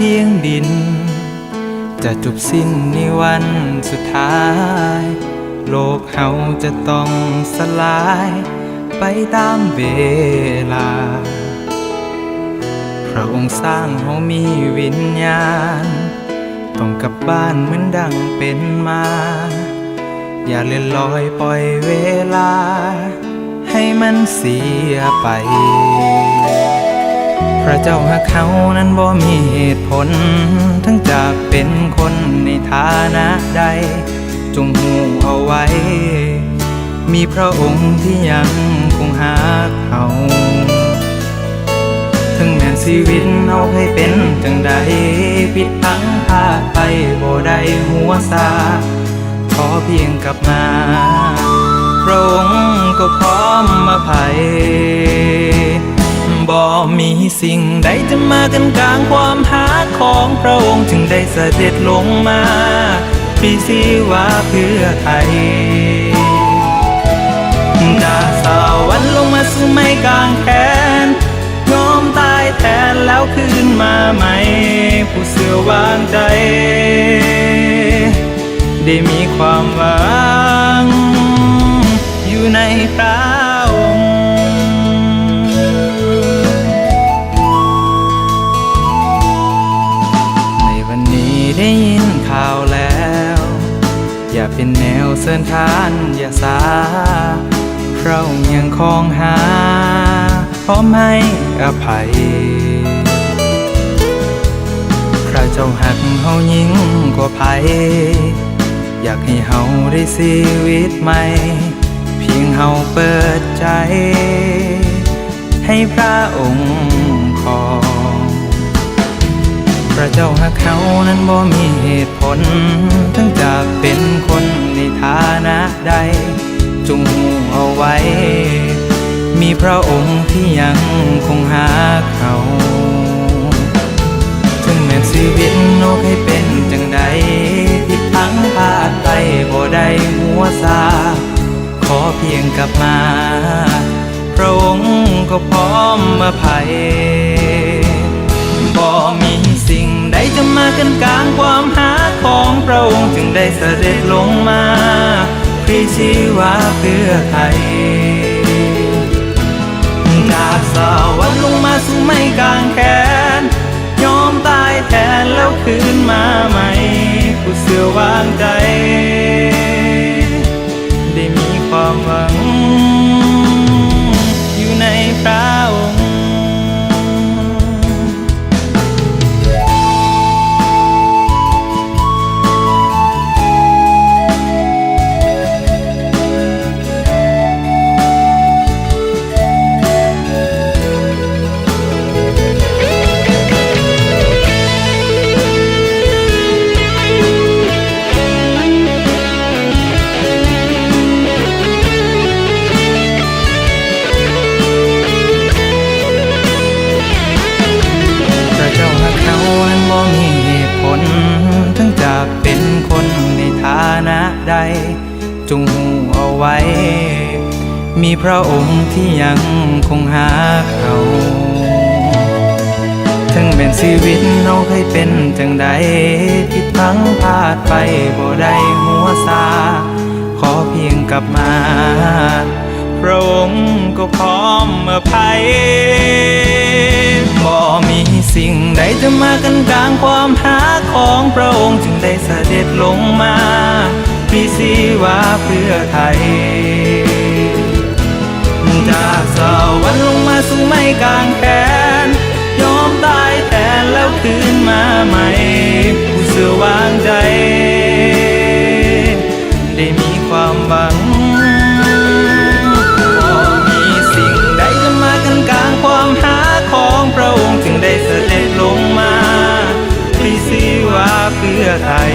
เพียงดิน จะจบสิ้นในวันสุดท้าย โลกเฮาจะต้องสลาย ไปตามเวลา พระองค์สร้างเฮามีวิญญาณ ต้องกลับบ้านเหมือนดังเป็นมา อย่าเลื่อนลอยปล่อยเวลา ให้มันเสียไป พระเจ้าหักเขานั้นบ่มีเหตุผล ทั้งจากเป็นคนในฐานะใด จงหูเอาไว้ มีพระองค์ที่ยังคงหาเขาถึงแม้ชีวิตเอาให้เป็นจังใดผิดพังพาไปบ่ได้หัวซาขอเพียงกลับมา พระองค์ก็พร้อมมาภัย มีสิ่งใดจะมากันกลางความหาของพระองค์จึงได้เสด็จลงมาปีสีวาเพื่อไทยจากสวรรค์ลงมาสู่ไม่กลางแขนยอมตายแทนแล้วคืนมาใหม่ผู้เสื่อวางใจ ได้มีความหวังอยู่ในพระ เป็นแนวเสินทานอย่าสาเรายังคองหา พร้อมให้อภัย พระเจ้าหักเฮายิ่งกว่าภัย อยากให้เฮาได้ชีวิตใหม่ เพียงเฮาเปิดใจ ให้พระองค์ พระเจ้าหักเขานั้นบ่มีเหตุผล ทั้งจากเป็นคนในฐานะใด จงหูเอาไว้ มีพระองค์ที่ยังคงหาเขาถึงแม้ชีวิตโนกให้เป็นจังใดผิดพังพลาดไปบ่ได้หัวซาขอเพียงกลับมา พระองค์ก็พร้อมมาภัย สิ่งใดจะมากันกลางความหาของพระองค์จึงได้เสด็จลงมาพรีชีวาเพื่อไทยจากสวรรค์ลงมาสู่ไม่กลางแขน ยอมตายแทนแล้วคืนมาใหม่ผู้เสื่อวางใจ มีพระองค์ที่ยังคงหาเขา ถึงแม้นชีวิตเราเคยเป็นจังใดผิดพังพลาดไปบ่ได้หัวซา ขอเพียงกลับมา พระองค์ก็พร้อมอภัยบ่มีสิ่งใดจะมากันกลางความหาของพระองค์จึงได้เสด็จลงมาพรีสีวาเพื่อไทย กางแขนยอมตายแทนแล้วคืนมาใหม่ผู้เสือวางใจ ได้มีความหวังมีสิ่งใดจะมากันกลางความหาของพระองค์จึงได้เสด็จลงมาปริศิวาเพื่อไทย